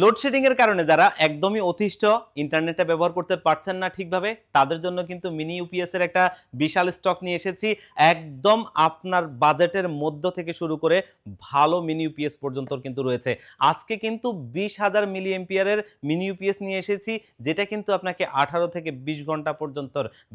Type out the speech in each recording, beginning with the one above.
Load shedding এর কারণে যারা একদমই অতিষ্ঠ ইন্টারনেটটা ব্যবহার করতে পারছেন না ঠিকভাবে, তাদের জন্য কিন্তু মিনি ইউপিএস এর একটা বিশাল স্টক নিয়ে এসেছি। একদম আপনার বাজেটের মধ্য থেকে শুরু করে ভালো মিনি ইউপিএস পর্যন্ত কিন্তু রয়েছে। আজকে কিন্তু বিশ হাজার মিলি এম্পিয়ারের মিনি ইউপিএস নিয়ে এসেছি, যেটা কিন্তু আপনাকে আঠারো থেকে বিশ ঘণ্টা পর্যন্ত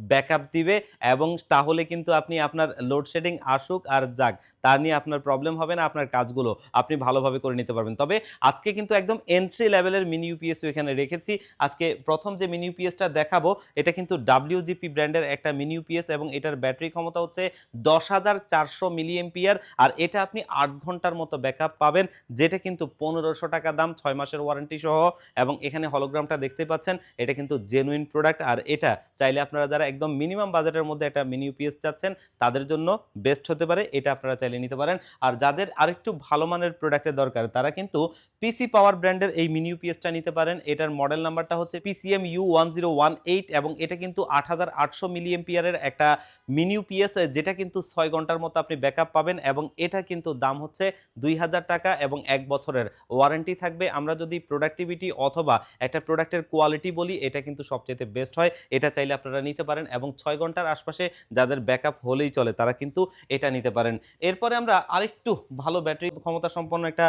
ব্যাকআপ দিবে এবং তাহলে কিন্তু আপনি আপনার লোডশেডিং আসুক আর যাক, তা নিয়ে আপনার প্রবলেম হবে না, আপনার কাজগুলো আপনি ভালোভাবে করে নিতে পারবেন। তবে আজকে কিন্তু একদম এন্ট্রি লেভেলের মিনি ইউপিএস এখানে রেখেছি। আজকে প্রথম যে মিনি ইউপিএসটা দেখাবো, এটা কিন্তু ডাব্লিউজিপি ব্র্যান্ডের একটা মিনি ইউপিএস এবং এটার ব্যাটারি ক্ষমতা হচ্ছে দশ হাজার চারশো মিলি এম্পিয়ার আর এটা আপনি আট ঘণ্টার মতো ব্যাকআপ পাবেন, যেটা কিন্তু পনেরোশো টাকা দাম, ছয় মাসের ওয়ারেন্টি সহ এবং এখানে হলোগ্রামটা দেখতে পাচ্ছেন, এটা কিন্তু জেনুইন প্রোডাক্ট আর এটা চাইলে আপনারা যারা একদম মিনিমাম বাজেটের মধ্যে একটা মিনি ইউপিএস চাচ্ছেন, তাদের জন্য বেস্ট হতে পারে, এটা আপনারা চাইলে নিতে পারেন। আর যাদের আরেকটু ভালো মানের প্রোডাক্টের দরকার, তারা কিন্তু পিসি পাওয়ার ব্র্যান্ডের এই মিনি ইউপিএসটা নিতে পারেন। এটার মডেল নাম্বারটা হচ্ছে PCM U one zero one eight এবং এটা কিন্তু আট হাজার আটশো মিলি এম্পিয়ারের একটা মিনি ইউপিএস যেটা কিন্তু ছয় ঘণ্টার মতো আপনি ব্যাকআপ পাবেন এবং এটা কিন্তু দাম হচ্ছে দুই হাজার টাকা এবং এক বছরের ওয়ারেন্টি থাকবে। আমরা যদি প্রোডাক্টিভিটি অথবা একটা প্রোডাক্টের কোয়ালিটি বলি, এটা কিন্তু সবচেয়ে বেস্ট হয়। এটা চাইলে আপনারা নিতে পারেন এবং ছয় ঘণ্টার আশপাশে যাদের ব্যাকআপ হলেই চলে, তারা কিন্তু এটা নিতে পারেন। এরপরে আমরা আরেকটু ভালো ব্যাটারি ক্ষমতা সম্পন্ন একটা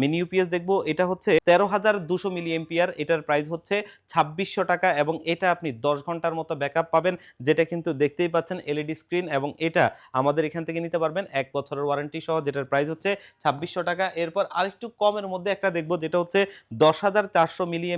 মিনি ইউপিএস দেখব। এটা হচ্ছে তেরো হাজার দুশো মিলি এম্পিয়ার এটার প্রাইস হচ্ছে ছাব্বিশশো টাকা এবং এটা আপনি দশ ঘণ্টার মতো ব্যাকআপ পাবেন, যেটা কিন্তু দেখতেই পাচ্ছেন এলইডি স্ক্রিন এবং এটা আমাদের এখান থেকে নিতে পারবেন এক বছরের ওয়ারেন্টি সহ, যেটার প্রাইস হচ্ছে ছাব্বিশশো টাকা। এরপর আরেকটু কমের মধ্যে একটা দেখব, যেটা হচ্ছে দশ হাজার চারশো মিলি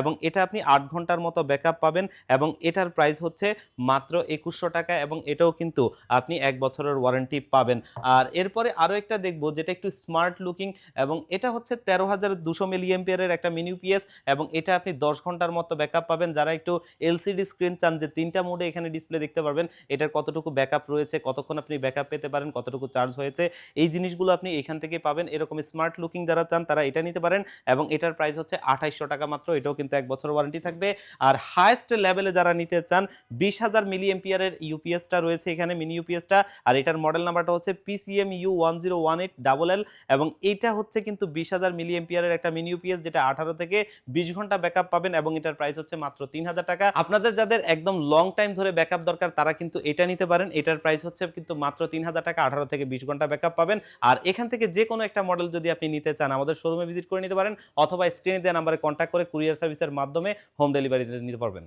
এবং এটা আপনি আট ঘণ্টার মতো ব্যাকআপ পাবেন এবং এটার প্রাইস হচ্ছে মাত্র একুশশো টাকা এবং এটাও কিন্তু আপনি এক বছরের ওয়ারেন্টি পাবেন। আর এরপরে আরও একটা দেখব, যেটা একটু স্মার্ট লুকিং এবং এটা হচ্ছে তেরো হাজার দুশো এম্পিয়ারের একটা মিনি ইউপিএস এবং এটা আপনি দশ ঘণ্টার মতো ব্যাকআপ পাবেন। যারা একটু এলসিডি স্ক্রিন চান যে তিনটা মোডে এখানে ডিসপ্লে দেখতে পারবেন, এটার কতটুকু ব্যাকআপ রয়েছে, কতক্ষণ আপনি ব্যাকআপ পেতে পারেন, কতটুকু চার্জ হয়েছে, এই জিনিসগুলো আপনি এখান থেকে পাবেন। এরকম স্মার্ট লুকিং যারা চান তারা এটা নিতে পারেন এবং এটার প্রাইস হচ্ছে আঠাইশশো টাকা মাত্র, এটাও কিন্তু এক বছর ওয়ারেন্টি থাকবে। আর হায়েস্ট লেভেলে যারা নিতে চান, বিশ হাজার মিলি এম্পিয়ারের ইউপিএসটা রয়েছে এখানে মিনি ইউপিএসটা আর এটার মডেল নাম্বারটা হচ্ছে PCM U one zero one eight double L এবং এটা হচ্ছে কিন্তু বিশ হাজার মিলি এম্পিয়ারের একটা মিনি ইউপিএস যেটা আঠারো থেকে বিশ ঘণ্টা ব্যাকআপ পাবেন এবং এটার প্রাইস হচ্ছে মাত্র তিন হাজার টাকা। আপনাদের যাদের একদম লং টাইম ধরে ব্যাকআপ দরকার, তারা কিন্তু এটা নিতে পারেন। এটার প্রাইস হচ্ছে কিন্তু মাত্র তিন হাজার টাকা, আঠারো থেকে বিশ ঘণ্টা ব্যাকআপ পাবেন। আর এখান থেকে যে কোনো একটা মডেল যদি আপনি নিতে চান, আমাদের শোরুমে ভিজিট করে নিতে পারেন অথবা স্ক্রিনে দেওয়া নাম্বারে কন্ট্যাক্ট করে কুরিয়ার সার্ভিসের মাধ্যমে হোম ডেলিভারি নিতে পারবেন।